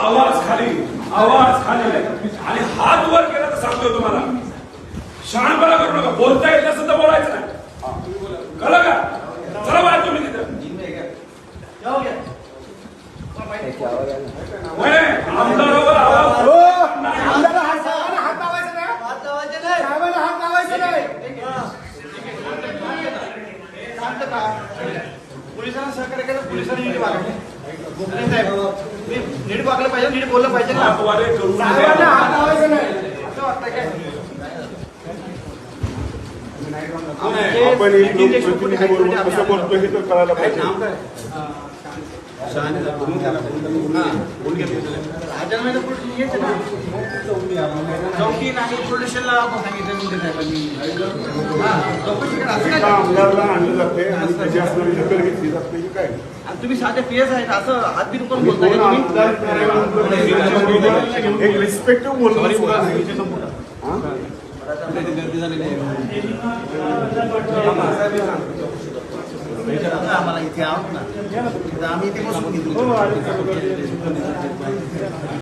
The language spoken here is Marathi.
आवाज खाली आवाज खाली. आणि हात वर केला तर सांगतो तुम्हाला. शहाणपणा करू नका. बोलता येत नसेल तर बोलायचं नाही. कळलं का? चला बाहेर तुम्ही तिथं. आमदारावर आवाज पोलिसांना सहकार्य केलं पोलिसांनी नीट वागले पाहिजे नीट बोललं पाहिजे ना. हातवारे साहेबांना हात लावायचा नाही. असं वाटतंय काय? आपण एक लोकप्रतिनिधी बरोबर कसं बोलतोय हे तर कळायला पाहिजे. राजन पोलीस येते ना? चौकी नाही पोलिसांना सांगितलं मुंडे साहेबांनी. हा चौकशी करा. असं एका काय आमदारला आणलं जाते आणि त्याची असणारी दखल घेतली जात नाही काय आणि तुम्ही साधे पीएस आहेत असं हात बिन करून मी बोलताय तुम्ही एक रिस्पेक्टिव्ह. हा? आम्हाला इथे आहोत ना आम्ही इथे बसून घेतो